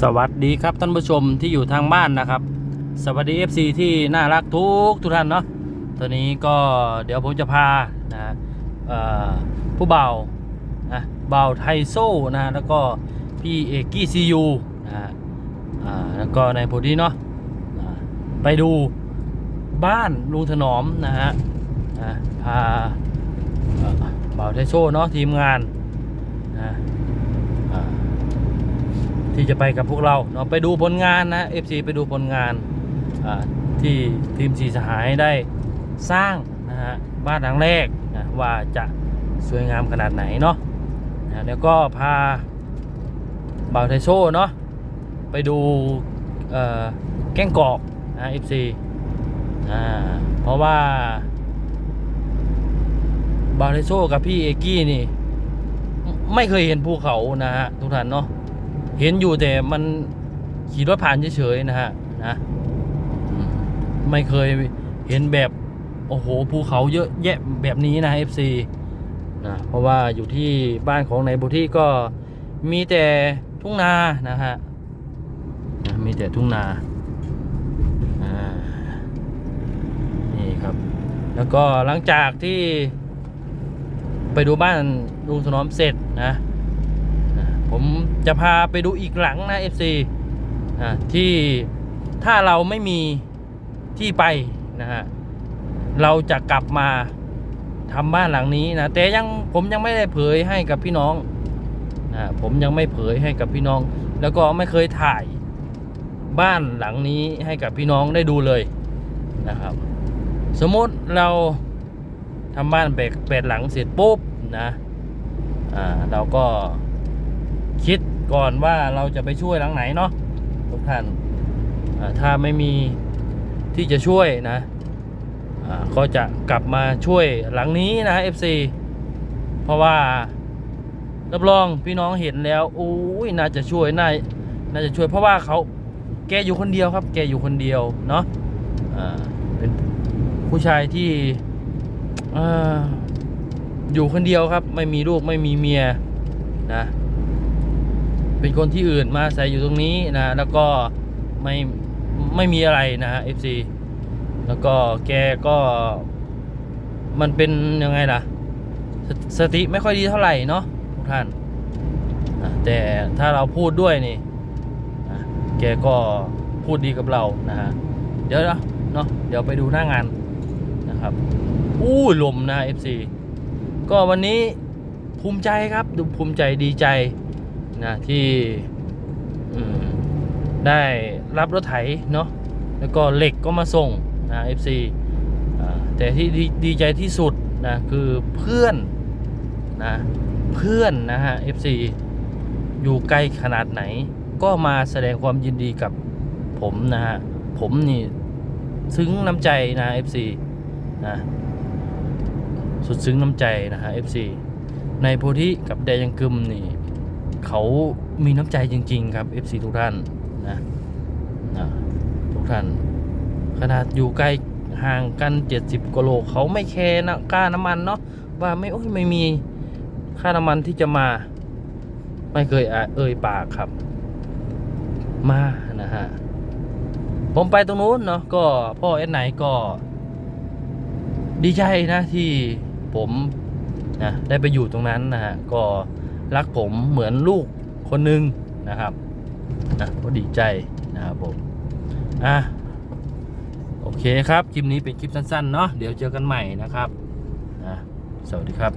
สวัสดีครับท่านผู้ชมที่อยู่ทางบ้านนะครับ สวัสดี FC ที่น่ารักทุกทุกท่านเนาะตอนนี้ก็เดี๋ยวผมจะพานะผู้เบานะเบาไทโซ่นะแล้วก็พี่เอกกี้ซียูนะแล้วก็ในโพดีเนาะไปดูบ้านลุงถนอมนะฮะพาเบาไทโซ่เนาะทีมงานนะ ที่จะไปกับพวกเราเนาะไปดูผลงานนะ FC ไปดูผลงานที่ทีมสีสหายได้สร้างนะฮะบ้านหลังแรกนะว่าจะสวยงามขนาดไหนเนาะนะแล้วก็พาบ่าวไทโซ่เนาะไปดูแก้งกอกนะ FC อ่าเพราะว่าบาวไทโซ่กับพี่เอกกี้นี่ ไม่เคยเห็นภูเขานะฮะทุกท่านเนาะ เห็นอยู่แต่มันขี่รถผ่านเฉยๆนะฮะนะไม่เคยเห็นแบบ โอ้โหภูเขาเยอะแยะแบบนี้นะ FC นะเพราะว่าอยู่ที่บ้านของนายบุที่ก็มีแต่ทุ่งนานะฮะนะมีแต่ทุ่งนาอ่านี่ครับ แล้วก็หลังจากที่ไปดูบ้านลุงถนอมเสร็จนะ ผมจะพาไปดูอีกหลังนะ FC อ่าที่ถ้าเราไม่มีที่ไปนะฮะเราจะกลับมาทำบ้านหลังนี้นะแต่ยังผมยังไม่ได้เผยให้กับพี่น้องนะผมยังไม่เผยให้กับพี่น้อง แล้วก็ไม่เคยถ่ายบ้านหลังนี้ให้กับพี่น้องได้ดูเลยนะครับ สมมติเราทำบ้านแปดแปดหลังเสร็จปุ๊บนะอ่าเราก็ คิดก่อนว่าเราจะไปช่วยหลังไหนเนาะทุกท่านถ้าไม่มีที่จะช่วยนะอ่าก็จะกลับมาช่วยหลังนี้นะ FC เพราะว่ารับรองพี่น้องเห็นแล้วโอ้ยน่าจะช่วยน่าน่าจะช่วยเพราะว่าเขาแกอยู่คนเดียวครับ แกอยู่คนเดียวเนาะเป็นผู้ชายที่ออยู่คนเดียวครับ ไม่มีลูกไม่มีเมียนะ เป็นคนที่อื่นมาอาศัยอยู่ตรงนี้นะ แล้วก็ไม่ไม่มีอะไรนะฮะ FC แล้วก็แกก็มันเป็นยังไงล่ะสสติไม่ค่อยดีเท่าไหร่เนาะทุกท่านแต่ถ้าเราพูดด้วยนี่แกก็พูดดีกับเรานะฮะเดี๋ยวเนาะเดี๋ยวไปดูหน้างานนะครับอู้ลมนะ FC ก็วันนี้ภูมิใจครับดูภูมิใจดีใจ นะที่ได้รับรถไถเนาะแล้วก็เหล็กก็มาส่งนะ FC แต่ที่ดีดีใจที่สุดนะคือเพื่อนนะเพื่อนนะฮะ FC อยู่ไกลขนาดไหน ก็มาแสดงความยินดีกับผมนะฮะ ผมนี่ซึ้งน้ำใจนะ FC นะสุดซึ้งน้ำใจนะฮะ FC ในโพธิกับแดยังกึมนี่ เขามีน้ำใจจริง ๆ ครับ FC ทุกท่านนะนะทุกท่าน ขนาดอยู่ใกล้ห่างกัน 70กิโลเขาไม่แคร์นะค่าน้ำมันเนาะว่าไม่โอ้ยไม่มีค่าน้ำมันที่จะมา ไม่เคยอเอ่ยปากครับ มานะฮะผมไปตรงนู้นเนาะก็พ่อเอ็นไหนก็ ดีใจนะที่ผมนะได้ไปอยู่ตรงนั้นนะฮะก็ รักผมเหมือนลูกคนหนึ่งนะครับนะก็ดีใจนะครับผมอะโอเคครับ คลิปนี้เป็นคลิปสั้นๆเนาะเดี๋ยวเจอกันใหม่นะครับนะสวัสดีครับ